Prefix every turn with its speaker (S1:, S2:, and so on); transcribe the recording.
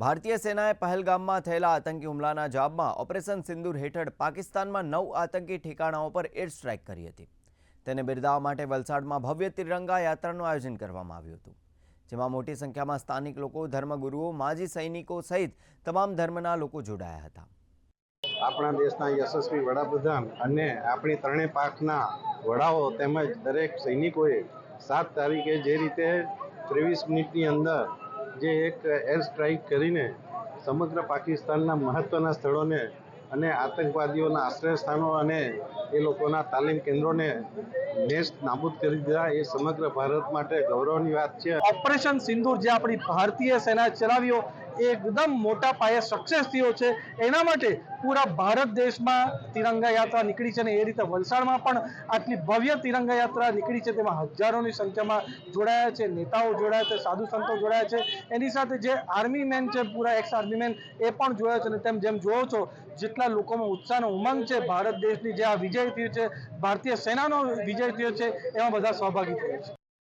S1: ભારતીય સેનાએ પહેલગામમાં થયેલા આતંકી હુમલાના જવાબમાં ઓપરેશન સિંદૂર હેઠળ પાકિસ્તાનમાં નવ આતંકી ઠેકાણાઓ પર એર સ્ટ્રાઇક કરી હતી. તેને બિરદાવવા માટે વલસાડમાં ભવ્ય તિરંગા યાત્રાનું આયોજન કરવામાં આવ્યું હતું. જેમાં મોટી સંખ્યામાં સ્થાનિક લોકો, ધર્મગુરુઓ, માજી સૈનિકો સહિત તમામ ધર્મના લોકો જોડાયા હતા.
S2: આપણા દેશના યશસ્વી વડાપ્રધાન અને આપણી ત્રણેય પાંખના વડાઓ તેમજ દરેક સૈનિકોએ સાત તારીખે જે રીતે ત્રેવીસ મિનિટની અંદર જે એક એર સ્ટ્રાઇક કરીને સમગ્ર પાકિસ્તાનના મહત્ત્વના સ્થળોને અને આતંકવાદીઓના આશ્રયસ્થાનો અને એ લોકોના તાલીમ કેન્દ્રોને નેસ્ટ નાબૂદ કરી દીધા. એ સમગ્ર ભારત માટે ગૌરવની વાત છે.
S3: ઓપરેશન સિંદૂર જે આપણી ભારતીય સેના ચલાવ્યો એકદમ મોટા પાયે સક્સેસ થયો છે. એના માટે પૂરા ભારત દેશમાં તિરંગા યાત્રા નીકળી છે અને એ રીતે વલસાડમાં પણ આટલી ભવ્ય તિરંગા યાત્રા નીકળી છે. તેમાં હજારોની સંખ્યામાં જોડાયા છે, નેતાઓ જોડાયા છે, સાધુ સંતો જોડાયા છે. એની સાથે જે આર્મી મેન છે, પૂરા એક્સ આર્મી મેન એ પણ જોયા છે અને તેમ જેમ જોવો છો, જેટલા લોકોમાં ઉત્સાહનો ઉમંગ છે, ભારત દેશની જે આ વિજય થયો છે, ભારતીય સેનાનો વિજય થયો છે, એમાં બધા સહભાગી થયા છે.